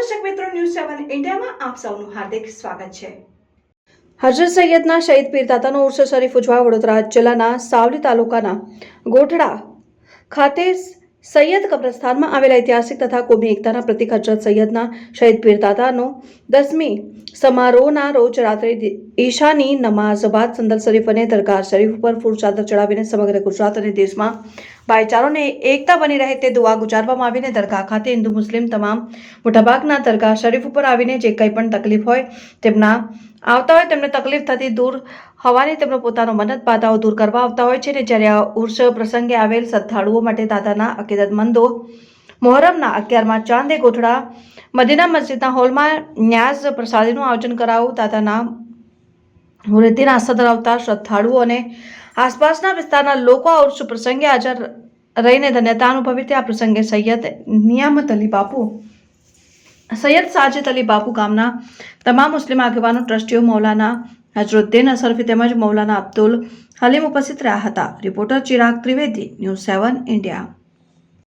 મિત્રો ન્યૂઝ સેવન ઇન્ડિયામાં આપ સૌનું હાર્દિક સ્વાગત છે. હજરત સૈયદના શહીદ પીરદાતાનો ઉર્સ શરીફ ઉજવા વડોદરા જિલ્લાના સાવલી તાલુકાના ગોઠડા ખાતે સૈયદ કબ્રસ્તાનમાં આવેલા ઐતિહાસિક તથા કોમી એકતાના પ્રતિક હજરત સૈયદના શહીદ પીરદાતાનો દસમી સમારોહના રોજ રાત્રે ઈશાની નમાઝ બાદ સંદલ શરીફ અને દરગાહ શરીફ ઉપર ફૂલ ચાદર ચડાવીને સમગ્ર ગુજરાત અને દેશમાં ભાઈચારોને એકતા બની રહે તે દુઆ ગુજારવામાં આવીને દરગાહ ખાતે હિન્દુ મુસ્લિમ તમામ મોટાભાગના દરગાહ શરીફ ઉપર આવીને જે કંઈ પણ તકલીફ હોય તેમના આવતા હોય તેમને તકલીફ થતી દૂર હવાની તેમનો પોતાનો મનત બાધાઓ દૂર કરવા આવતા હોય છે ને જ્યારે આ ઉર્સ પ્રસંગે આવેલ શ્રદ્ધાળુઓ માટે દાદાના અકીદતમંદો મોહરમના અગિયારમાં ચાંદે ગોઠડા મદીના મસ્જિદના હોલમાં ન્યાઝ પ્રસાદીનું આયોજન કરાવું, દાદાના વૃદ્ધિના આસ્થા ધરાવતા શ્રદ્ધાળુઓ અને આસપાસના વિસ્તારના લોકો આ પ્રસંગે હાજર રહીને ધન્યતા અનુભવી તે આ પ્રસંગે સૈયદ નિયામત અલી બાપુ, સૈયદ સાજિદ અલી બાપુ ગામના તમામ મુસ્લિમ આગેવાનો, ટ્રસ્ટીઓ, મૌલાના હજરુદ્દીન અસરફી તેમજ મૌલાના અબ્દુલ હલીમ ઉપસ્થિત રહ્યા હતા. Reporter Chirag Trivedi, news seven India.